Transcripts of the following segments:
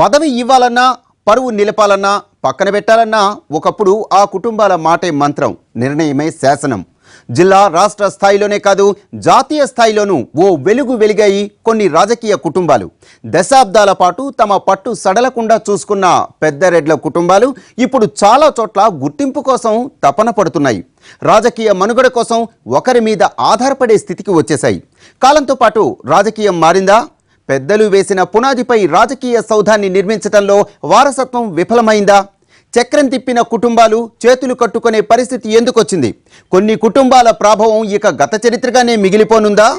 పదవి ఇవ్వాలన్నా పరువు నిలపాలన్నా పక్కన పెట్టాలన్నా ఒకప్పుడు ఆ కుటుంబాల మాటే మంత్రం నిర్ణయమే శాసనం. జిల్లా రాష్ట్ర స్థాయిలోనే కాదు జాతీయ స్థాయిలోనూ ఓ వెలుగు వెలిగాయి కొన్ని రాజకీయ కుటుంబాలు. దశాబ్దాల పాటు తమ పట్టు సడలకుండా చూసుకున్న పెద్దరెడ్ల కుటుంబాలు ఇప్పుడు చాలా చోట్ల గుర్తింపు కోసం తపన పడుతున్నాయి. రాజకీయ మనుగడ కోసం ఒకరి మీద ఆధారపడే స్థితికి వచ్చేశాయి. కాలంతో పాటు రాజకీయం మారిందా? పెద్దలు వేసిన పునాదిపై రాజకీయ సౌధాన్ని నిర్మించడంలో వారసత్వం విఫలమైందా? చక్రం తిప్పిన కుటుంబాలు చేతులు కట్టుకునే పరిస్థితి ఎందుకొచ్చింది? కొన్ని కుటుంబాల ప్రభావం ఇక గత చరిత్రగానే మిగిలిపోనుందా?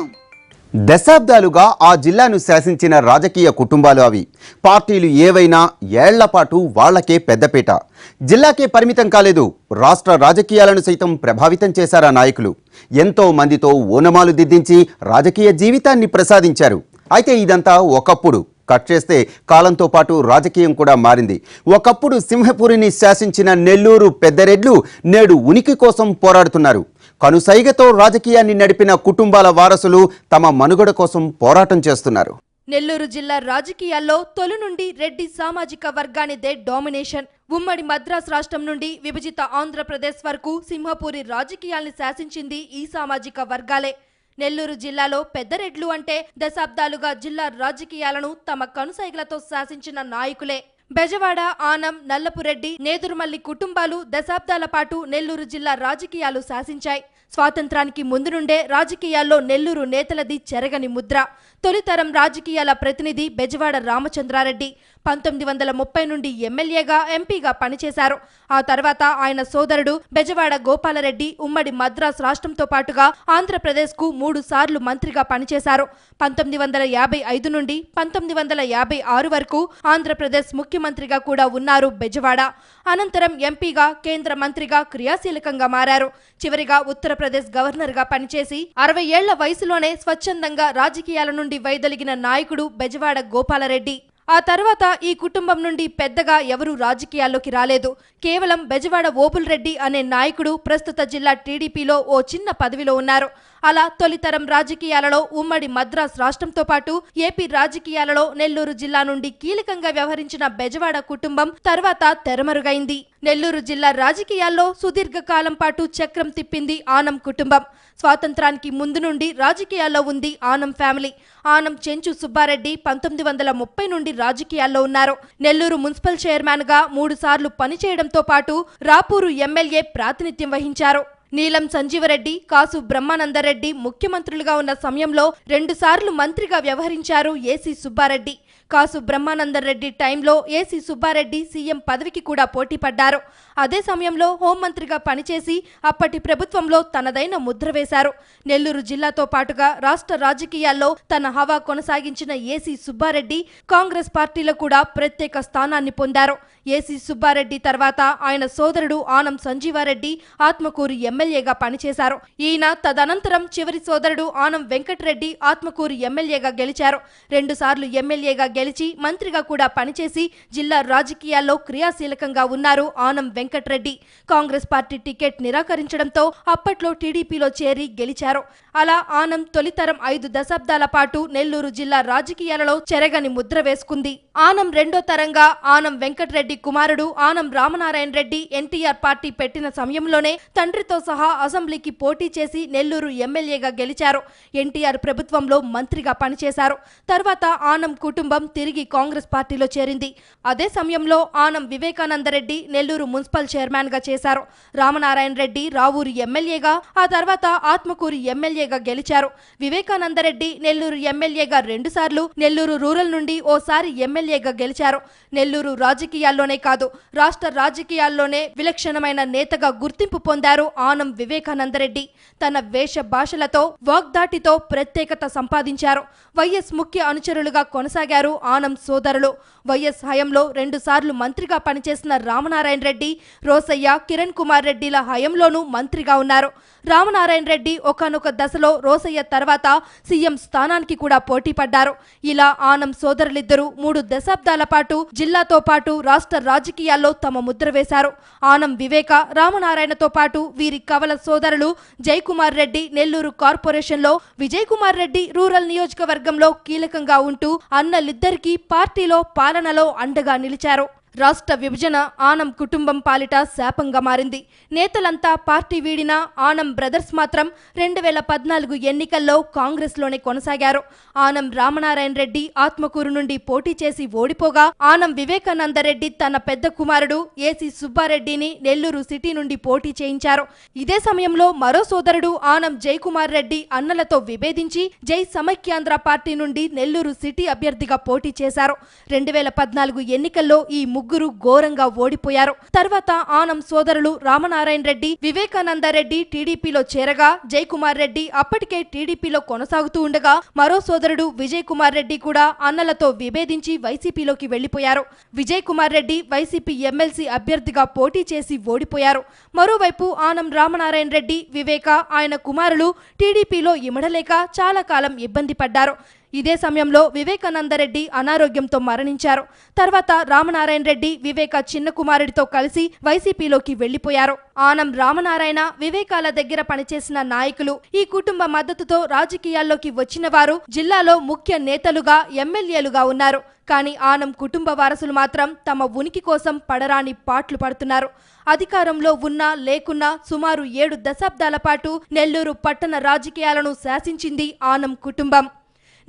దశాబ్దాలుగా ఆ జిల్లాను శాసించిన రాజకీయ కుటుంబాలు అవి. పార్టీలు ఏవైనా ఏళ్ళపాటు వాళ్ళకే పెద్దపీట. జిల్లాకే పరిమితం కాలేదు. రాష్ట్ర రాజకీయాలను సైతం ప్రభావితం చేశారా నాయకులు? ఎంతో మందితో ఓనమాలు దిద్దించి రాజకీయ జీవితాన్ని ప్రసాదించారు. అయితే ఇదంతా ఒకప్పుడు. కట్ చేస్తే కాలంతో పాటు రాజకీయం కూడా మారింది. ఒకప్పుడు సింహపురిని శాసించిన నెల్లూరు పెద్దరెడ్లు నేడు ఉనికి కోసం పోరాడుతున్నారు. కనుసైగతో రాజకీయాన్ని నడిపిన కుటుంబాల వారసులు తమ మనుగడ కోసం పోరాటం చేస్తున్నారు. నెల్లూరు జిల్లా రాజకీయాల్లో తొలి నుండి రెడ్డి సామాజిక వర్గానిదే డామినేషన్. ఉమ్మడి మద్రాస్ రాష్ట్రం నుండి విభజిత ఆంధ్రప్రదేశ్ వరకు సింహపూరి రాజకీయాల్ని శాసించింది ఈ సామాజిక వర్గాలే. నెల్లూరు జిల్లాలో పెద్దరెడ్లు అంటే దశాబ్దాలుగా జిల్లా రాజకీయాలను తమ కనుసైగలతో శాసించిన నాయకులే. బెజవాడ ఆనం నల్లపురెడ్డి నేదురుమల్లి కుటుంబాలు దశాబ్దాల పాటు నెల్లూరు జిల్లా రాజకీయాలు శాసించాయి. స్వాతంత్రానికి ముందు నుండే రాజకీయాల్లో నెల్లూరు నేతలది చెరగని ముద్ర. తొలితరం రాజకీయాల ప్రతినిధి బెజవాడ రామచంద్రారెడ్డి. పంతొమ్మిది వందల ముప్పై నుండి ఎమ్మెల్యేగా ఎంపీగా పనిచేశారు. ఆ తర్వాత ఆయన సోదరుడు బెజవాడ గోపాలరెడ్డి ఉమ్మడి మద్రాస్ రాష్ట్రంతో పాటుగా ఆంధ్రప్రదేశ్కు మూడు సార్లు మంత్రిగా పనిచేశారు. పంతొమ్మిది వందల యాభై ఐదు నుండి పంతొమ్మిది వందల యాభై ఆరు వరకు ఆంధ్రప్రదేశ్ ముఖ్యమంత్రిగా కూడా ఉన్నారు బెజవాడ. అనంతరం ఎంపీగా కేంద్ర మంత్రిగా క్రియాశీలకంగా మారారు. చివరిగా ఉత్తరప్రదేశ్ గవర్నర్గా పనిచేసి అరవై ఏళ్ళ వయసులోనే స్వచ్ఛందంగా రాజకీయాల నుండి వైదొలిగిన నాయకుడు బెజవాడ గోపాలరెడ్డి. ఆ తర్వాత ఈ కుటుంబం నుండి పెద్దగా ఎవరూ రాజకీయాల్లోకి రాలేదు. కేవలం బెజవాడ ఓపుల్ రెడ్డి అనే నాయకుడు ప్రస్తుత జిల్లా టీడీపీలో ఓ చిన్న పదవిలో ఉన్నారు. అలా తొలితరం రాజకీయాలలో ఉమ్మడి మద్రాస్ రాష్ట్రంతో పాటు ఏపీ రాజకీయాలలో నెల్లూరు జిల్లా నుండి కీలకంగా వ్యవహరించిన బెజవాడ కుటుంబం తర్వాత తెరమరుగైంది. నెల్లూరు జిల్లా రాజకీయాల్లో సుదీర్ఘకాలం పాటు చక్రం తిప్పింది ఆనం కుటుంబం. స్వాతంత్రానికి ముందు నుండి రాజకీయాల్లో ఉంది ఆనం ఫ్యామిలీ. ఆనం చెంచు సుబ్బారెడ్డి పంతొమ్మిది వందల ముప్పై నుండి రాజకీయాల్లో ఉన్నారు. నెల్లూరు మున్సిపల్ చైర్మన్గా గా పనిచేయడంతో పాటు రాపూరు ఎమ్మెల్యే ప్రాతినిధ్యం వహించారు. నీలం సంజీవరెడ్డి కాసు బ్రహ్మానందరెడ్డి ముఖ్యమంత్రులుగా ఉన్న సమయంలో రెండుసార్లు మంత్రిగా వ్యవహరించారు ఏసీ సుబ్బారెడ్డి. కాసు బ్రహ్మానందరెడ్డి టైంలో ఏసీ సుబ్బారెడ్డి సీఎం పదవికి కూడా పోటీ పడ్డారు. అదే సమయంలో హోంమంత్రిగా పనిచేసి అప్పటి ప్రభుత్వంలో తనదైన ముద్ర వేశారు. నెల్లూరు జిల్లాతో పాటుగా రాష్ట్ర రాజకీయాల్లో తన హవా కొనసాగించిన ఏసీ సుబ్బారెడ్డి కాంగ్రెస్ పార్టీలో కూడా ప్రత్యేక స్థానాన్ని పొందారు. ఏసీ సుబ్బారెడ్డి తర్వాత ఆయన సోదరుడు ఆనం సంజీవారెడ్డి ఆత్మకూరు ఎమ్మెల్యేగా పనిచేశారు. ఈయన తదనంతరం చివరి సోదరుడు ఆనం వెంకటరెడ్డి ఆత్మకూరు ఎమ్మెల్యేగా గెలిచారు. రెండుసార్లు ఎమ్మెల్యేగా గెలిచి మంత్రిగా కూడా పనిచేసి జిల్లా రాజకీయాల్లో క్రియాశీలకంగా ఉన్నారు Anam Venkatreddy. Congress party ticket నిరాకరించడంతో అప్పట్లో టీడీపీలో చేరి గెలిచారు. అలా ఆనం తొలితరం ఐదు దశాబ్దాల పాటు నెల్లూరు జిల్లా రాజకీయాలలో చెరగని ముద్ర వేసుకుంది. ఆనం రెండో తరంగా ఆనం వెంకట్రెడ్డి కుమారుడు ఆనం రామనారాయణ రెడ్డి ఎన్టీఆర్ పార్టీ పెట్టిన సమయంలోనే తండ్రితో సహా అసెంబ్లీకి పోటీ చేసి నెల్లూరు ఎమ్మెల్యేగా గెలిచారు. ఎన్టీఆర్ ప్రభుత్వంలో మంత్రిగా పనిచేశారు. తర్వాత ఆనం కుటుంబం తిరిగి కాంగ్రెస్ పార్టీలో చేరింది. అదే సమయంలో ఆనం వివేకానందరెడ్డి నెల్లూరు మున్సిపల్ చైర్మన్గా చేశారు. రామనారాయణ రెడ్డి రావూరు ఎమ్మెల్యేగా ఆ తర్వాత ఆత్మకూరు ఎమ్మెల్యేగా గెలిచారు. వివేకానందరెడ్డి నెల్లూరు ఎమ్మెల్యేగా రెండుసార్లు నెల్లూరు రూరల్ నుండి ఓసారి ఎమ్మెల్యేగా గెలిచారు. నెల్లూరు రాజకీయాల్లోనే కాదు రాష్ట్ర రాజకీయాల్లోనే విలక్షణమైన నేతగా గుర్తింపు పొందారు ఆనం వివేకానందరెడ్డి. తన వేష భాషలతో వాగ్దాటితో ప్రత్యేకత సంపాదించారు. వైఎస్ ముఖ్య అనుచరులుగా కొనసాగారు ఆనం సోదరులు. వైఎస్ హయంలో రెండుసార్లు మంత్రిగా పనిచేసిన రామనారాయణ రెడ్డి రోసయ్య కిరణ్ కుమార్ రెడ్డిల హయంలోనూ మంత్రిగా ఉన్నారు. రామనారాయణ రెడ్డి ఒకనొక దశలో రోసయ్య తర్వాత సీఎం స్థానానికి కూడా పోటీ పడ్డారు. ఇలా ఆనం సోదరులిద్దరూ మూడు దశాబ్దాల పాటు జిల్లాతో పాటు రాష్ట్ర రాజకీయాల్లో తమ ముద్ర వేశారు. ఆనం వివేక రామనారాయణతో పాటు వీరి కవల సోదరులు జయకుమార్ రెడ్డి నెల్లూరు కార్పొరేషన్లో విజయ్ కుమార్ రెడ్డి రూరల్ నియోజకవర్గంలో కీలకంగా ఉంటూ అన్నలిద్దరు ఇద్దరికీ పార్టీలో పాలనలో అండగా నిలిచారు. రాష్ట్ర విభజన ఆనం కుటుంబం పాలిట శాపంగా మారింది. నేతలంతా పార్టీ వీడినా ఆనం బ్రదర్స్ మాత్రం రెండు వేల పద్నాలుగు ఎన్నికల్లో కాంగ్రెస్లోనే కొనసాగారు. ఆనం రామనారాయణ రెడ్డి ఆత్మకూరు నుండి పోటీ చేసి ఓడిపోగా ఆనం వివేకానందరెడ్డి తన పెద్ద కుమారుడు ఏసీ సుబ్బారెడ్డిని నెల్లూరు సిటీ నుండి పోటీ చేయించారు. ఇదే సమయంలో మరో సోదరుడు ఆనం జయకుమార్ రెడ్డి అన్నలతో విభేదించి జై సమైక్యాంధ్ర పార్టీ నుండి నెల్లూరు సిటీ అభ్యర్థిగా పోటీ చేశారు. రెండు వేల పద్నాలుగు ఎన్నికల్లో ఈ ముగ్గురు ఘోరంగా ఓడిపోయారు. తర్వాత ఆనం సోదరులు రామనారాయణ రెడ్డి వివేకానంద రెడ్డి టీడీపీలో చేరగా జయకుమార్ రెడ్డి అప్పటికే టీడీపీలో కొనసాగుతూ ఉండగా మరో సోదరుడు విజయ్ కుమార్ రెడ్డి కూడా అన్నలతో విభేదించి వైసీపీలోకి వెళ్ళిపోయారు విజయ్ కుమార్ రెడ్డి వైసీపీ ఎమ్మెల్సీ అభ్యర్థిగా పోటీ చేసి ఓడిపోయారు. మరోవైపు ఆనం రామనారాయణ రెడ్డి వివేక ఆయన కుమారులు టీడీపీలో ఇమడలేక చాలా కాలం ఇబ్బంది పడ్డారు. ఇదే సమయంలో వివేకానందరెడ్డి అనారోగ్యంతో మరణించారు. తర్వాత రామనారాయణ రెడ్డి వివేక చిన్న కుమారుడితో కలిసి వైసీపీలోకి వెళ్ళిపోయారు ఆనం రామనారాయణ వివేకాల దగ్గర పనిచేసిన నాయకులు ఈ కుటుంబ మద్దతుతో రాజకీయాల్లోకి వచ్చిన వారు జిల్లాలో ముఖ్య నేతలుగా ఎమ్మెల్యేలుగా ఉన్నారు. కానీ ఆనం కుటుంబ వారసులు మాత్రం తమ ఉనికి కోసం పడరాని పాట్లు పడుతున్నారు. అధికారంలో ఉన్నా లేకున్నా సుమారు ఏడు దశాబ్దాల పాటు నెల్లూరు పట్టణ రాజకీయాలను శాసించింది ఆనం కుటుంబం.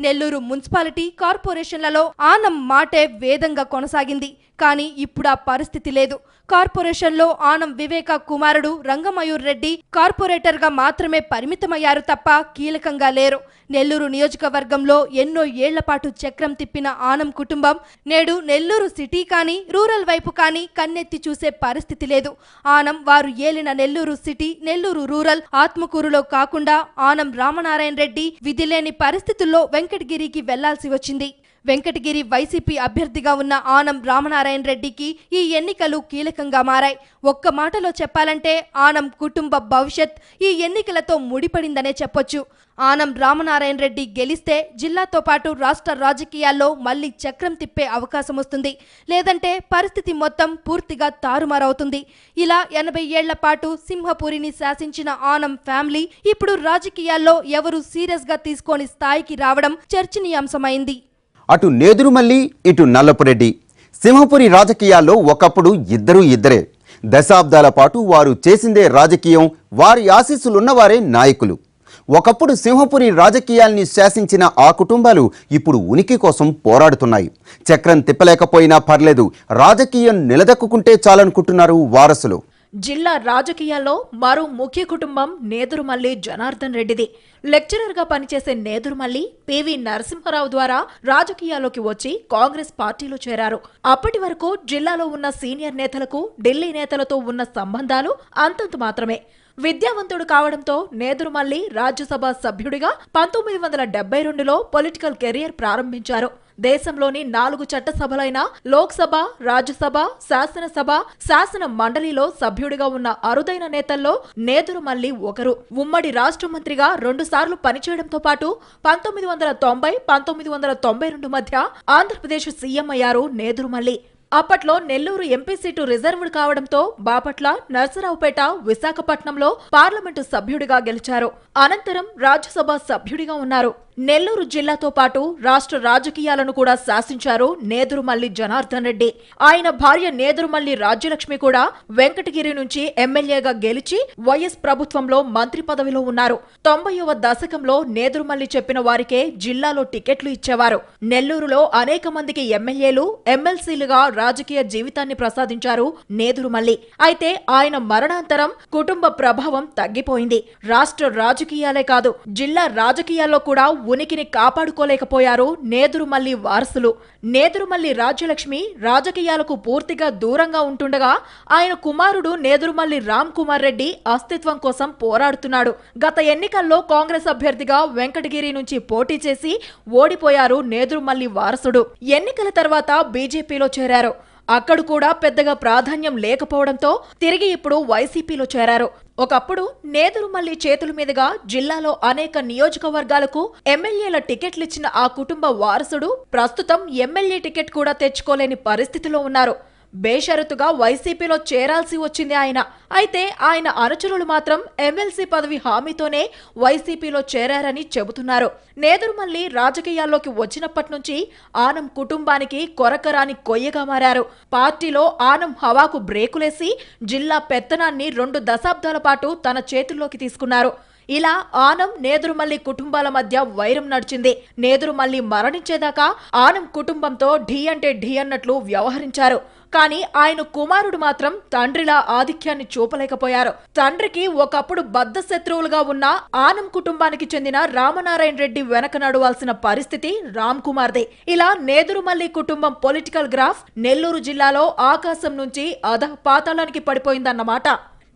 నెల్లూరు మున్సిపాలిటీ కార్పొరేషన్లలో ఆనం మాటే వేదంగా కొనసాగింది. కానీ ఇప్పుడు ఆ పరిస్థితి లేదు. కార్పొరేషన్లో ఆనం వివేక కుమారుడు రంగమయూర్ రెడ్డి కార్పొరేటర్గా మాత్రమే పరిమితమయ్యారు తప్ప కీలకంగా లేరు. నెల్లూరు నియోజకవర్గంలో ఎన్నో ఏళ్ళపాటు చక్రం తిప్పిన ఆనం కుటుంబం నేడు నెల్లూరు సిటీ కానీ రూరల్ వైపు కానీ కన్నెత్తి చూసే పరిస్థితి లేదు. ఆనం వారు ఏలిన నెల్లూరు సిటీ నెల్లూరు రూరల్ ఆత్మకూరులో కాకుండా ఆనం రామనారాయణ రెడ్డి విధిలేని పరిస్థితుల్లో వెంకటగిరికి వెళ్ళాల్సి వచ్చింది. వెంకటగిరి వైసీపీ అభ్యర్థిగా ఉన్న ఆనం రామనారాయణ రెడ్డికి ఈ ఎన్నికలు కీలకంగా మారాయి. ఒక్క మాటలో చెప్పాలంటే ఆనం కుటుంబ భవిష్యత్ ఈ ఎన్నికలతో ముడిపడిందనే చెప్పొచ్చు. ఆనం రామనారాయణ రెడ్డి గెలిస్తే జిల్లాతో పాటు రాష్ట్ర రాజకీయాల్లో మళ్ళీ చక్రం తిప్పే అవకాశం వస్తుంది. లేదంటే పరిస్థితి మొత్తం పూర్తిగా తారుమారవుతుంది. ఇలా ఎనభై ఏళ్ళ పాటు సింహపురిని శాసించిన ఆనం ఫ్యామిలీ ఇప్పుడు రాజకీయాల్లో ఎవరు సీరియస్గా తీసుకొని స్థాయికి రావడం చర్చనీయాంశమైంది. అటు నేదురుమల్లి ఇటు నల్లపురెడ్డి. సింహపురి రాజకీయాల్లో ఒకప్పుడు ఇద్దరూ ఇద్దరే. దశాబ్దాల పాటు వారు చేసిందే రాజకీయం వారి ఆశీస్సులున్నవారే నాయకులు. ఒకప్పుడు సింహపురి రాజకీయాల్ని శాసించిన ఆ కుటుంబాలు ఇప్పుడు ఉనికి కోసం పోరాడుతున్నాయి. చక్రం తిప్పలేకపోయినా పర్లేదు రాజకీయం నిలదక్కుంటే చాలనుకుంటున్నారు వారసులు. జిల్లా రాజకీయాల్లో మరో ముఖ్య కుటుంబం నేదురుమల్లి జనార్దన్ రెడ్డిది. లెక్చరర్గా పనిచేసే నేదురుమల్లి పివి నరసింహారావు ద్వారా రాజకీయాల్లోకి వచ్చి కాంగ్రెస్ పార్టీలో చేరారు. అప్పటి వరకు జిల్లాలో ఉన్న సీనియర్ నేతలకు ఢిల్లీ నేతలతో ఉన్న సంబంధాలు అంతంత మాత్రమే. విద్యావంతుడు కావడంతో నేదురుమల్లి రాజ్యసభ సభ్యుడిగా పంతొమ్మిది వందల డెబ్బై రెండులో పొలిటికల్ కెరియర్ ప్రారంభించారు. దేశంలోని నాలుగు చట్టసభలైన లోక్సభ రాజ్యసభ శాసనసభ శాసన మండలిలో సభ్యుడిగా ఉన్న అరుదైన నేతల్లో నేదురుమల్లి ఒకరు. ఉమ్మడి రాష్ట్ర మంత్రిగా రెండుసార్లు పనిచేయడంతో పాటు పంతొమ్మిది వందల తొంభై పంతొమ్మిది వందల తొంభై రెండు మధ్య ఆంధ్రప్రదేశ్ సీఎం అయ్యారు నేదురుమల్లి అప్పట్లో నెల్లూరు ఎంపీ సీటు రిజర్వ్డ్ కావడంతో బాపట్ల నర్సరావుపేట విశాఖపట్నంలో పార్లమెంటు సభ్యుడిగా గెలిచారు. అనంతరం రాజ్యసభ సభ్యుడిగా ఉన్నారు. నెల్లూరు జిల్లాతో పాటు రాష్ట్ర రాజకీయాలను కూడా శాసించారు నేదురుమల్లి జనార్దన్ రెడ్డి. ఆయన భార్య నేదురుమల్లి రాజ్యలక్ష్మి కూడా వెంకటగిరి నుంచి ఎమ్మెల్యేగా గెలిచి వైఎస్ ప్రభుత్వంలో మంత్రి పదవిలో ఉన్నారు. తొంభైవ దశకంలో నేదురుమల్లి చెప్పిన వారికే జిల్లాలో టికెట్లు ఇచ్చేవారు. నెల్లూరులో అనేక మందికి ఎమ్మెల్యేలు ఎమ్మెల్సీలుగా రాజకీయ జీవితాన్ని ప్రసాదించారు నేదురుమల్లి. అయితే ఆయన మరణాంతరం కుటుంబ ప్రభావం తగ్గిపోయింది. రాష్ట్ర రాజకీయాలే కాదు జిల్లా రాజకీయాల్లో కూడా ఉనికిని కాపాడుకోలేకపోయారు నేదురుమల్లి వారసులు. నేదురుమల్లి రాజ్యలక్ష్మి రాజకీయాలకు పూర్తిగా దూరంగా ఉంటుండగా ఆయన కుమారుడు నేదురుమల్లి రామ్ కుమార్ రెడ్డి అస్తిత్వం కోసం పోరాడుతున్నాడు. గత ఎన్నికల్లో కాంగ్రెస్ అభ్యర్థిగా వెంకటగిరి నుంచి పోటీ చేసి ఓడిపోయారు నేదురుమల్లి వారసుడు. ఎన్నికల తర్వాత బీజేపీలో చేరారు. అక్కడ కూడా పెద్దగా ప్రాధాన్యం లేకపోవడంతో తిరిగి ఇప్పుడు వైసీపీలో చేరారు. ఒకప్పుడు నేదురుమల్లి చేతుల మీదుగా జిల్లాలో అనేక నియోజకవర్గాలకు ఎమ్మెల్యేల టికెట్లిచ్చిన ఆ కుటుంబ వారసుడు ప్రస్తుతం ఎమ్మెల్యే టికెట్ కూడా తెచ్చుకోలేని పరిస్థితిలో ఉన్నారు. బేషరతుగా వైసీపీలో చేరాల్సి వచ్చింది ఆయన. అయితే ఆయన అనుచరులు మాత్రం ఎమ్మెల్సీ పదవి హామీతోనే వైసీపీలో చేరారని చెబుతున్నారు. నేదురుమల్లి రాజకీయాల్లోకి వచ్చినప్పటి నుంచి ఆనం కుటుంబానికి కొరకరాని కొయ్యగా మారారు. పార్టీలో ఆనం హవాకు బ్రేకులేసి జిల్లా పెత్తనాన్ని రెండు దశాబ్దాల పాటు తన చేతుల్లోకి తీసుకున్నారు. ఇలా ఆనం నేదురుమల్లి కుటుంబాల మధ్య వైరం నడిచింది. నేదురుమల్లి మరణించేదాకా ఆనం కుటుంబంతో ఢీ అంటే ఢీ అన్నట్లు వ్యవహరించారు. కానీ ఆయన కుమారుడు మాత్రం తండ్రిలా ఆధిక్యాన్ని చూపలేకపోయారు. తండ్రికి ఒకప్పుడు బద్ద శత్రువులుగా ఉన్న ఆనం కుటుంబానికి చెందిన రామనారాయణ రెడ్డి వెనక నడవాల్సిన పరిస్థితి రామ్ కుమార్దే. ఇలా నేదురుమల్లి కుటుంబం పొలిటికల్ గ్రాఫ్ నెల్లూరు జిల్లాలో ఆకాశం నుంచి అధ పాతాళానికి పడిపోయిందన్నమాట.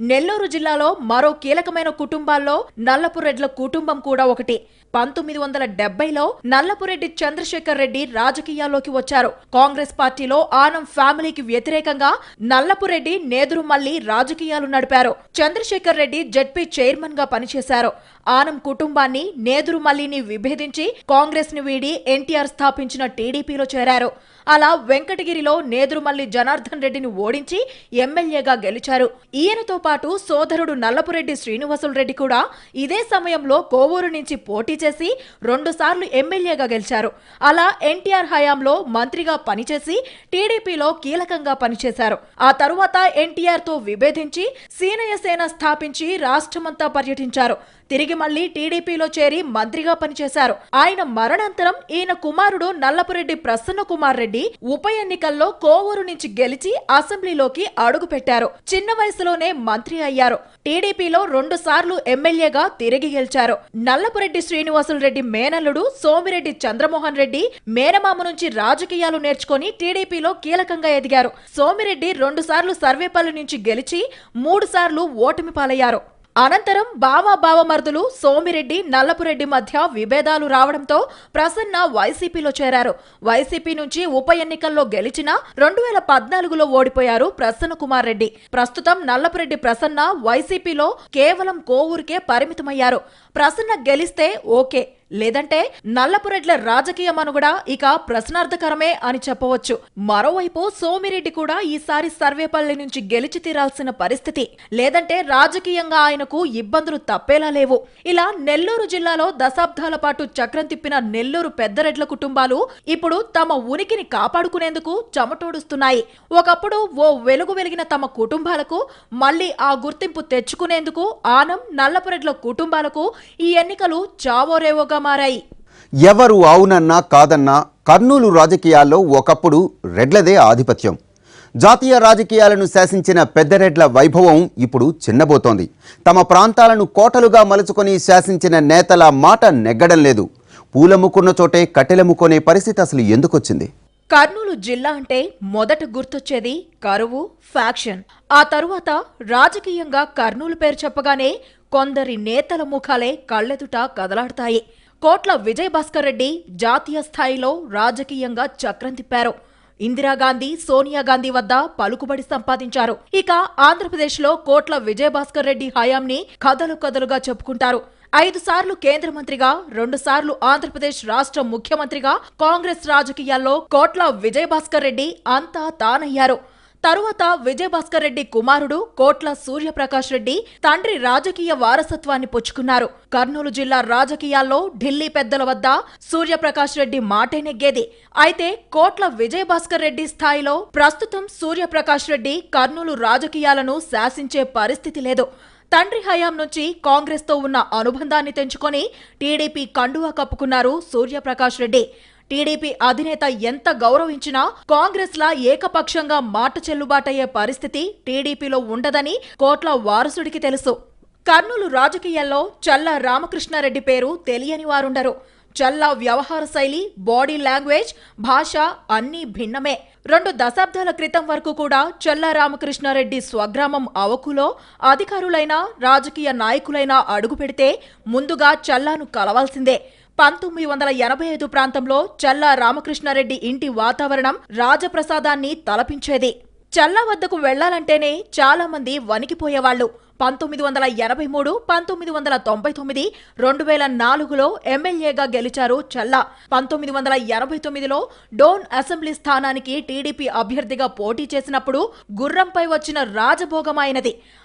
నెల్లూరు జిల్లాలో మరో కీలకమైన కుటుంబాల్లో నల్లపురెడ్ల కుటుంబం కూడా ఒకటి. పంతొమ్మిది వందల డెబ్బైలో నల్లపురెడ్డి చంద్రశేఖర్ రెడ్డి రాజకీయాల్లోకి వచ్చారు. కాంగ్రెస్ పార్టీలో ఆనం ఫ్యామిలీకి వ్యతిరేకంగా నల్లపురెడ్డి నేదురు మల్లి రాజకీయాలు నడిపారు. చంద్రశేఖర్ రెడ్డి జడ్పీ చైర్మన్గా పనిచేశారు. ఆనం కుటుంబాన్ని నేదురు మల్లిని విభేదించి కాంగ్రెస్ని వీడి ఎన్టీఆర్ స్థాపించిన టీడీపీలో చేరారు. అలా వెంకటగిరిలో నేదురుమల్లి జనార్దన్ రెడ్డిని ఓడించి ఎమ్మెల్యేగా గెలిచారు. ఈయనతో పాటు సోదరుడు నల్లపురెడ్డి శ్రీనివాసులు రెడ్డి కూడా ఇదే సమయంలో కోవూరు నుంచి పోటీ చేసి రెండుసార్లు ఎమ్మెల్యేగా గెలిచారు. అలా ఎన్టీఆర్ హయాంలో మంత్రిగా పనిచేసి టీడీపీలో కీలకంగా పనిచేశారు. ఆ తరువాత ఎన్టీఆర్తో విభేదించి సీనయ్య సేన స్థాపించి రాష్ట్రమంతా పర్యటించారు. తిరిగి మళ్ళీ టీడీపీలో చేరి మంత్రిగా పనిచేశారు. ఆయన మరణాంతరం ఈయన కుమారుడు నల్లపురెడ్డి ప్రసన్న కుమార్ రెడ్డి ఉప ఎన్నికల్లో కోవూరు నుంచి గెలిచి అసెంబ్లీలోకి అడుగు పెట్టారు. చిన్న వయసులోనే మంత్రి అయ్యారు. టీడీపీలో రెండు సార్లు ఎమ్మెల్యేగా తిరిగి గెలిచారు. నల్లపురెడ్డి శ్రీనివాసులు రెడ్డి మేనల్లుడు సోమిరెడ్డి చంద్రమోహన్ రెడ్డి మేనమామ నుంచి రాజకీయాలు నేర్చుకుని టీడీపీలో కీలకంగా ఎదిగారు. సోమిరెడ్డి రెండు సార్లు సర్వేపల్లి నుంచి గెలిచి మూడు సార్లు ఓటమి పాలయ్యారు అనంతరం బావా బావమర్దులు సోమిరెడ్డి నల్లపురెడ్డి మధ్య విభేదాలు రావడంతో ప్రసన్న వైసీపీలో చేరారు. వైసీపీ నుంచి ఉప ఎన్నికల్లో గెలిచిన రెండు వేల పద్నాలుగులో ఓడిపోయారు ప్రసన్న కుమార్ రెడ్డి. ప్రస్తుతం నల్లపురెడ్డి ప్రసన్న వైసీపీలో కేవలం కోవూరుకే పరిమితమయ్యారు. ప్రసన్న గెలిస్తే ఓకే లేదంటే నల్లపురెడ్ల రాజకీయ మనుగడ ఇక ప్రశ్నార్థకరమే అని చెప్పవచ్చు. మరోవైపు సోమిరెడ్డి కూడా ఈసారి సర్వేపల్లి నుంచి గెలిచి తీరాల్సిన పరిస్థితి. లేదంటే రాజకీయంగా ఆయనకు ఇబ్బందులు తప్పేలా లేవు. ఇలా నెల్లూరు జిల్లాలో దశాబ్దాల పాటు చక్రం తిప్పిన నెల్లూరు పెద్దరెడ్ల కుటుంబాలు ఇప్పుడు తమ ఉనికిని కాపాడుకునేందుకు చెమటోడుస్తున్నాయి. ఒకప్పుడు ఓ వెలుగు వెలిగిన తమ కుటుంబాలకు మళ్ళీ ఆ గుర్తింపు తెచ్చుకునేందుకు ఆనం నల్లపురెడ్ల కుటుంబాలకు ఈ ఎన్నికలు చావోరేవోగా మారాయి. ఎవరు అవునన్నా కాదన్నా కర్నూలు రాజకీయాల్లో ఒకప్పుడు రెడ్లదే ఆధిపత్యం. జాతీయ రాజకీయాలను శాసించిన పెద్దరెడ్ల వైభవం ఇప్పుడు చిన్నబోతోంది. తమ ప్రాంతాలను కోటలుగా మలుచుకొని శాసించిన నేతల మాట నెగ్గడం లేదు. పూలమ్ముకున్న చోటే కట్టెలమ్ముకునే పరిస్థితి అసలు ఎందుకొచ్చింది? కర్నూలు జిల్లా అంటే మొదట గుర్తొచ్చేది కరువు ఫ్యాక్షన్. ఆ తరువాత రాజకీయంగా కర్నూలు పేరు చెప్పగానే కొందరి నేతల ముఖాలే కళ్ళెదుట కదలాడతాయి. కోట్ల విజయ్ భాస్కర్ రెడ్డి జాతీయ స్థాయిలో రాజకీయంగా చక్రం తిప్పారు. ఇందిరాగాంధీ సోనియా గాంధీ వద్ద పలుకుబడి సంపాదించారు. ఇక ఆంధ్రప్రదేశ్లో కోట్ల విజయభాస్కర్ రెడ్డి హయాంని కథలు కథలుగా చెప్పుకుంటారు. ఐదు సార్లు కేంద్ర మంత్రిగా రెండు సార్లు ఆంధ్రప్రదేశ్ రాష్ట్ర ముఖ్యమంత్రిగా కాంగ్రెస్ రాజకీయాల్లో కోట్ల విజయభాస్కర్ రెడ్డి అంతా తానయ్యారు. తరువాత విజయభాస్కర్ రెడ్డి కుమారుడు కోట్ల సూర్యప్రకాష్ రెడ్డి తండ్రి రాజకీయ వారసత్వాన్ని పుచ్చుకున్నారు. కర్నూలు జిల్లా రాజకీయాల్లో ఢిల్లీ పెద్దల వద్ద సూర్యప్రకాష్ రెడ్డి మాటే నెగ్గేది. అయితే కోట్ల విజయభాస్కర్ రెడ్డి స్థాయిలో ప్రస్తుతం సూర్యప్రకాష్ రెడ్డి కర్నూలు రాజకీయాలను శాసించే పరిస్థితి లేదు. తండ్రి హయాం నుంచి కాంగ్రెస్తో ఉన్న అనుబంధాన్ని తెంచుకొని టీడీపీ కండువా కప్పుకున్నారు సూర్యప్రకాష్ రెడ్డి. టీడీపీ అధినేత ఎంత గౌరవించినా కాంగ్రెస్ లా ఏకపక్షంగా మాట చెల్లుబాటయ్యే పరిస్థితి టీడీపీలో ఉండదని కోట్ల వారసుడికి తెలుసు. కర్నూలు రాజకీయాల్లో చల్ల రామకృష్ణారెడ్డి పేరు తెలియని వారుండరు. చల్ల వ్యవహార శైలి బాడీ లాంగ్వేజ్ భాష అన్నీ భిన్నమే. రెండు దశాబ్దాల క్రితం వరకు కూడా చల్ల రామకృష్ణారెడ్డి స్వగ్రామం అవకులో అధికారులైన రాజకీయ నాయకులైనా అడుగు పెడితే ముందుగా చల్లాను కలవాల్సిందే. పంతొమ్మిది వందల ఎనభై ఐదు ప్రాంతంలో చల్లా రామకృష్ణారెడ్డి ఇంటి వాతావరణం రాజప్రసాదాన్ని తలపించేది. చల్లా వద్దకు వెళ్ళాలంటేనే చాలామంది వణికిపోయేవాళ్ళు పంతొమ్మిది వందల ఎనభై మూడు పంతొమ్మిది వందల తొంభై తొమ్మిది రెండు వేల నాలుగులో ఎమ్మెల్యేగా గెలిచారు చల్లా. పంతొమ్మిది వందల ఎనభై తొమ్మిదిలో డోన్ అసెంబ్లీ స్థానానికి టీడీపీ అభ్యర్థిగా పోటీ చేసినప్పుడు గుర్రంపై వచ్చిన రాజభోగం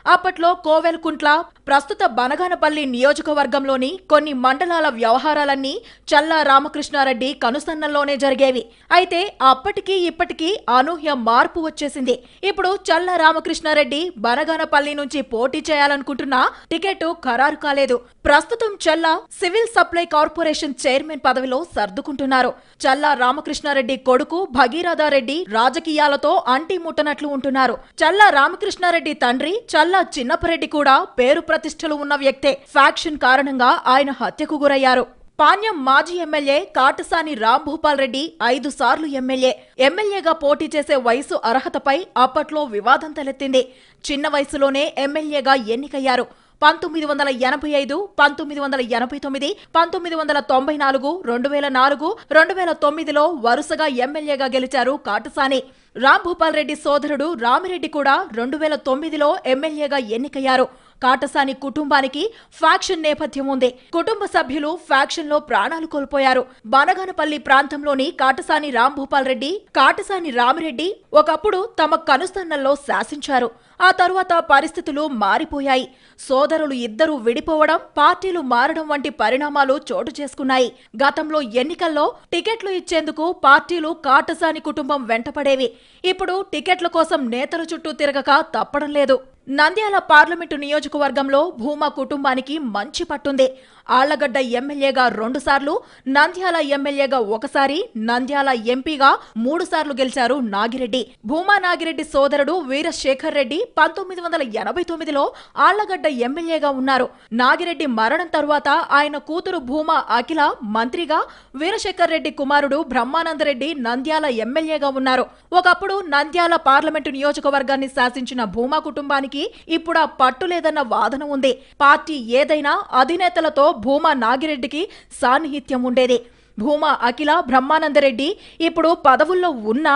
అప్పట్లో కోవెల్కుంట్ల ప్రస్తుత బనగానపల్లి నియోజకవర్గంలోని కొన్ని మండలాల వ్యవహారాలన్నీ చల్లా రామకృష్ణారెడ్డి కనుసన్నల్లోనే జరిగేవి. అయితే అప్పటికి ఇప్పటికీ అనూహ్య మార్పు వచ్చేసింది. ఇప్పుడు చల్లా రామకృష్ణారెడ్డి బనగానపల్లి నుంచి పోటీ చేయాలనుకుంటున్నా టికెట్ ఖరారు కాలేదు. ప్రస్తుతం Challa civil supply corporation chairman పదవిలో సర్దుకుంటున్నారు. చల్లా రామకృష్ణారెడ్డి కొడుకు భగీరథారెడ్డి రాజకీయాలతో అంటి ముట్టనట్లు ఉంటున్నారు. చల్లా రామకృష్ణారెడ్డి తండ్రి చల్లా చిన్నపరెడ్డి కూడా పేరు ప్రతిష్టలు ఉన్న వ్యక్తే. ఫ్యాక్షన్ కారణంగా ఆయన హత్యకు గురయ్యారు. పాణ్యం మాజీ ఎమ్మెల్యే కాటసాని రాంభూపాల్ రెడ్డి ఐదు సార్లు ఎమ్మెల్యే. ఎమ్మెల్యేగా పోటీ చేసే వయసు అర్హతపై అప్పట్లో వివాదం తలెత్తింది. చిన్న వయసులోనే ఎమ్మెల్యేగా ఎన్నికయ్యారు. పంతొమ్మిది వందల ఎనభై ఐదు పంతొమ్మిది వందల ఎనభై తొమ్మిది పంతొమ్మిది వందల తొంభై నాలుగు రెండు వేల నాలుగు రెండు వేల తొమ్మిదిలో వరుసగా ఎమ్మెల్యేగా గెలిచారు కాటసాని రాంభూపాల్ రెడ్డి సోదరుడు రామిరెడ్డి కూడా రెండు వేల తొమ్మిదిలో ఎమ్మెల్యేగా ఎన్నికయ్యారు. కాటసాని కుటుంబానికి ఫ్యాక్షన్ నేపథ్యం ఉంది. కుటుంబ సభ్యులు ఫ్యాక్షన్లో ప్రాణాలు కోల్పోయారు. బనగానపల్లి ప్రాంతంలోని కాటసాని రాంభూపాల్ రెడ్డి కాటసాని రామిరెడ్డి ఒకప్పుడు తమ కనుసన్నల్లో శాసించారు. ఆ తరువాత పరిస్థితులు మారిపోయాయి. సోదరులు ఇద్దరూ విడిపోవడం పార్టీలు మారడం వంటి పరిణామాలు చోటు చేసుకున్నాయి. గతంలో ఎన్నికల్లో టికెట్లు ఇచ్చేందుకు పార్టీలు కాటసాని కుటుంబం వెంటపడేవి. ఇప్పుడు టికెట్ల కోసం నేతల చుట్టూ తిరగక తప్పడం లేదు. నంద్యాల పార్లమెంటు నియోజకవర్గంలో భూమా కుటుంబానికి మంచి పట్టుంది. ఆళ్ళగడ్డ ఎమ్మెల్యేగా రెండుసార్లు నంద్యాల ఎమ్మెల్యేగా ఒకసారి నంద్యాల ఎంపీగా మూడుసార్లు గెలిచారు నాగిరెడ్డి. భూమా నాగిరెడ్డి సోదరుడు వీరశేఖర్ రెడ్డి పంతొమ్మిది వందల ఎనభై తొమ్మిదిలో ఆళ్ళగడ్డ ఎమ్మెల్యేగా ఉన్నారు. నాగిరెడ్డి మరణం తరువాత ఆయన కూతురు భూమా అఖిల మంత్రిగా వీరశేఖర్ రెడ్డి కుమారుడు బ్రహ్మానందరెడ్డి నంద్యాల ఎమ్మెల్యేగా ఉన్నారు. ఒకప్పుడు నంద్యాల పార్లమెంటు నియోజకవర్గాన్ని శాసించిన భూమా కుటుంబానికి ఇప్పుడు ఆ పట్టు లేదన్న వాదన ఉంది. పార్టీ ఏదైనా అధినేతలతో భూమా నాగిరెడ్డికి సాన్నిహిత్యం ఉండేది. భూమా అఖిల బ్రహ్మానందరెడ్డి ఇప్పుడు పదవుల్లో ఉన్నా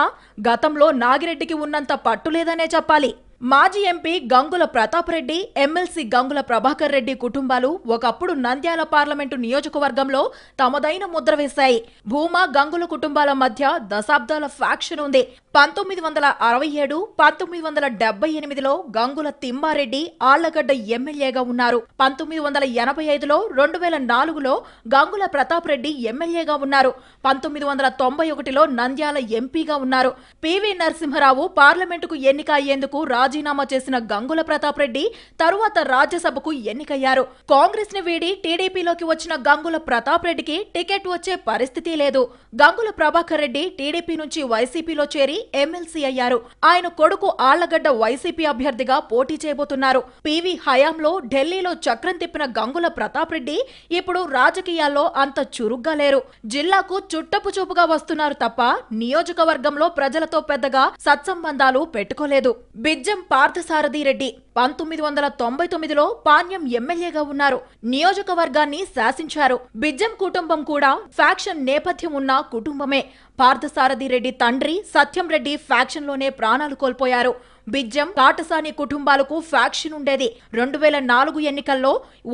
గతంలో నాగిరెడ్డికి ఉన్నంత పట్టు లేదనే చెప్పాలి. మాజీ ఎంపీ గంగుల ప్రతాప్ రెడ్డి ఎమ్మెల్సీ గంగుల ప్రభాకర్ రెడ్డి కుటుంబాలు ఒకప్పుడు నంద్యాల పార్లమెంటు నియోజకవర్గంలో తమదైన ముద్ర వేశాయి. భూమా గంగుల కుటుంబాల మధ్య దశాబ్దాల ఫ్యాక్షన్ ఉంది. పంతొమ్మిది వందల అరవై ఏడు పంతొమ్మిది వందల డెబ్బై ఎనిమిదిలో గంగుల తిమ్మారెడ్డి ఆళ్ళగడ్డ ఎమ్మెల్యేగా ఉన్నారు. పంతొమ్మిది వందల ఎనభై ఐదులో రెండు వేల నాలుగులో గంగుల ప్రతాప్ రెడ్డి ఎమ్మెల్యేగా ఉన్నారు. పంతొమ్మిది వందల తొంభై ఒకటిలో నంద్యాల ఎంపీగా ఉన్నారు. పివి నరసింహరావు పార్లమెంటుకు ఎన్నిక అయ్యేందుకు రాజీనామా చేసిన గంగుల ప్రతాప్ రెడ్డి తరువాత రాజ్యసభకు ఎన్నికయ్యారు. కాంగ్రెస్ని వీడి టీడీపీలోకి వచ్చిన గంగుల ప్రతాప్ రెడ్డికి టికెట్ వచ్చే పరిస్థితి లేదు. గంగుల ప్రభాకర్ రెడ్డి టీడీపీ నుంచి వైసీపీలో చేరి ఎమ్మెల్సీ అయ్యారు. ఆయన కొడుకు ఆళ్ళగడ్డ వైసీపీ అభ్యర్థిగా పోటీ చేయబోతున్నారు. పివి హయాంలో ఢిల్లీలో చక్రం తిప్పిన గంగుల ప్రతాప్ రెడ్డి ఇప్పుడు రాజకీయాల్లో అంత చురుగ్గా లేరు. జిల్లాకు చుట్టపు చూపుగా వస్తున్నారు తప్ప నియోజకవర్గంలో ప్రజలతో పెద్దగా సత్సంబంధాలు పెట్టుకోలేదు. బిజ్జ పార్థసారథి రెడ్డి పంతొమ్మిది వందల తొంభై తొమ్మిదిలో పాణ్యం ఎమ్మెల్యేగా ఉన్నారు. నియోజకవర్గాన్ని శాసించారు. బిజ్జం కుటుంబం కూడా ఫ్యాక్షన్ నేపథ్యం ఉన్న కుటుంబమే. పార్థసారథి రెడ్డి తండ్రి సత్యం రెడ్డి ఫ్యాక్షన్లోనే ప్రాణాలు కోల్పోయారు. బిజ్జం కాటసాని కుటుంబాలకు ఫ్యాక్షన్ ఉండేది. రెండు వేల నాలుగు ఎన్నికల్లో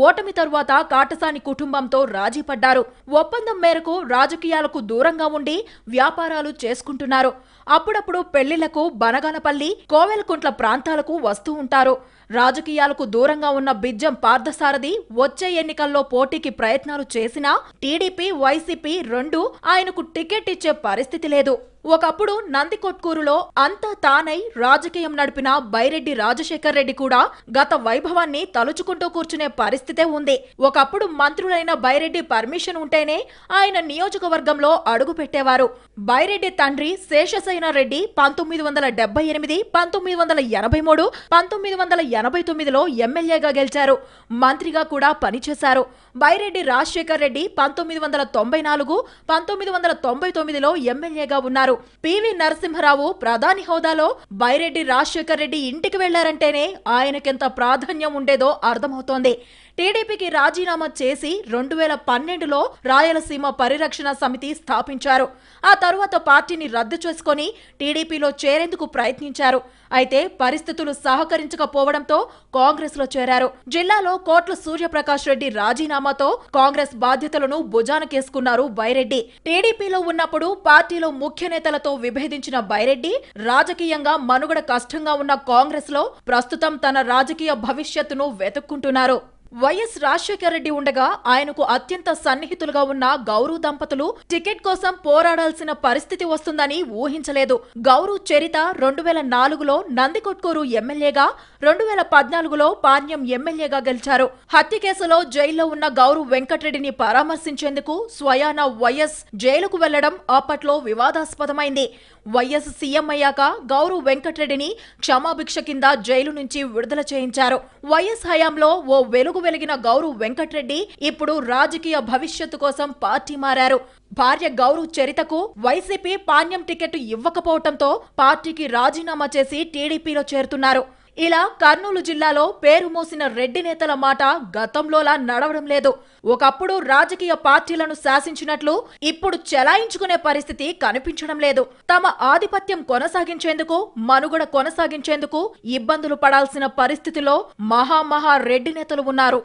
ఓటమి తరువాత కాటసాని కుటుంబంతో రాజీ పడ్డారు. ఒప్పందం మేరకు రాజకీయాలకు దూరంగా ఉండి వ్యాపారాలు చేసుకుంటున్నారు. అప్పుడప్పుడు పెళ్ళిళ్ళకు బనగానపల్లి కోవెలకుంట్ల ప్రాంతాలకు వస్తూ ఉంటారు. రాజకీయాలకు దూరంగా ఉన్న బిజ్జం పార్థసారథి వచ్చే ఎన్నికల్లో పోటీకి ప్రయత్నాలు చేసినా టీడీపీ వైసీపీ రెండు ఆయనకు టికెట్ ఇచ్చే పరిస్థితి లేదు. ఒకప్పుడు నందికొట్కూరులో అంతా తానై రాజకీయం నడిపిన బైరెడ్డి రాజశేఖర్ రెడ్డి కూడా గత వైభవాన్ని తలుచుకుంటూ కూర్చునే పరిస్థితే ఉంది. ఒకప్పుడు మంత్రులైన బైరెడ్డి పర్మిషన్ ఉంటేనే ఆయన నియోజకవర్గంలో అడుగు పెట్టేవారు. బైరెడ్డి తండ్రి శేషసైన రెడ్డి పంతొమ్మిది వందల డెబ్బై ఎనిమిది పంతొమ్మిది వందల ఎనభై మూడు పంతొమ్మిది వందల ఎనభై తొమ్మిదిలో ఎమ్మెల్యేగా గెలిచారు. మంత్రిగా కూడా పనిచేశారు. బైరెడ్డి రాజశేఖర్ రెడ్డి పంతొమ్మిది వందల తొంభై నాలుగు పంతొమ్మిది వందల తొంభై తొమ్మిదిలో ఎమ్మెల్యేగా ఉన్నారు. పివి నరసింహరావు ప్రధాని హోదాలో బైరెడ్డి రాజశేఖర్ రెడ్డి ఇంటికి వెళ్ళారంటేనే ఆయనకెంత ప్రాధాన్యం ఉండేదో అర్థమవుతోంది. టీడీపీకి రాజీనామా చేసి రెండు వేల పన్నెండులో రాయలసీమ పరిరక్షణ సమితి స్థాపించారు. ఆ తరువాత పార్టీని రద్దు చేసుకొని టీడీపీలో చేరేందుకు ప్రయత్నించారు. అయితే పరిస్థితులు సహకరించకపోవడంతో కాంగ్రెస్లో చేరారు. జిల్లాలో కోట్ల సూర్యప్రకాష్ రెడ్డి రాజీనామాతో కాంగ్రెస్ బాధ్యతలను భుజానకేసుకున్నారు బైరెడ్డి. టీడీపీలో ఉన్నప్పుడు పార్టీలో ముఖ్య నేతలతో విభేదించిన బైరెడ్డి రాజకీయంగా మనుగడ కష్టంగా ఉన్న కాంగ్రెస్లో ప్రస్తుతం తన రాజకీయ భవిష్యత్తును వెతుక్కుంటున్నారు. వైఎస్ రాజశేఖర రెడ్డి ఉండగా ఆయనకు అత్యంత సన్నిహితులుగా ఉన్న గౌరవ్ దంపతులు టికెట్ కోసం పోరాడాల్సిన పరిస్థితి వస్తుందని ఊహించలేదు. గౌరవ్ చరిత రెండు వేల నాలుగులో నందికొట్కూరు ఎమ్మెల్యేగా రెండు వేల పద్నాలుగులో పాణ్యం ఎమ్మెల్యేగా గెలిచారు. హత్య కేసులో జైల్లో ఉన్న గౌరవ్ వెంకటరెడ్డిని పరామర్శించేందుకు స్వయాన వైఎస్ జైలుకు వెళ్ళడం అప్పట్లో వివాదాస్పదమైంది. వైఎస్ సీఎం అయ్యాక గౌరవ్ వెంకటరెడ్డిని క్షమాభిక్ష కింద జైలు నుంచి విడుదల చేయించారు. వైఎస్ హయాంలో ఓ వెలుగు వెలిగిన గౌరవ్ వెంకటరెడ్డి ఇప్పుడు రాజకీయ భవిష్యత్తు కోసం పార్టీ మారారు. భార్య గౌరవ్ చరితకు వైసీపీ పాణ్యం టికెట్ ఇవ్వకపోవటంతో పార్టీకి రాజీనామా చేసి టీడీపీలో చేరుతున్నారు. ఇలా కర్నూలు జిల్లాలో పేరు మోసిన రెడ్డి నేతల మాట గతంలోలా నడవడం లేదు. ఒకప్పుడు రాజకీయ పార్టీలను శాసించినట్లు ఇప్పుడు చెలాయించుకునే పరిస్థితి కనిపించడం లేదు. తమ ఆధిపత్యం కొనసాగించేందుకు మనుగడ కొనసాగించేందుకు ఇబ్బందులు పడాల్సిన పరిస్థితిలో మహామహా రెడ్డి నేతలు ఉన్నారు.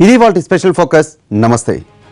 ఇది వాళ్ళ స్పెషల్ ఫోకస్. నమస్తే.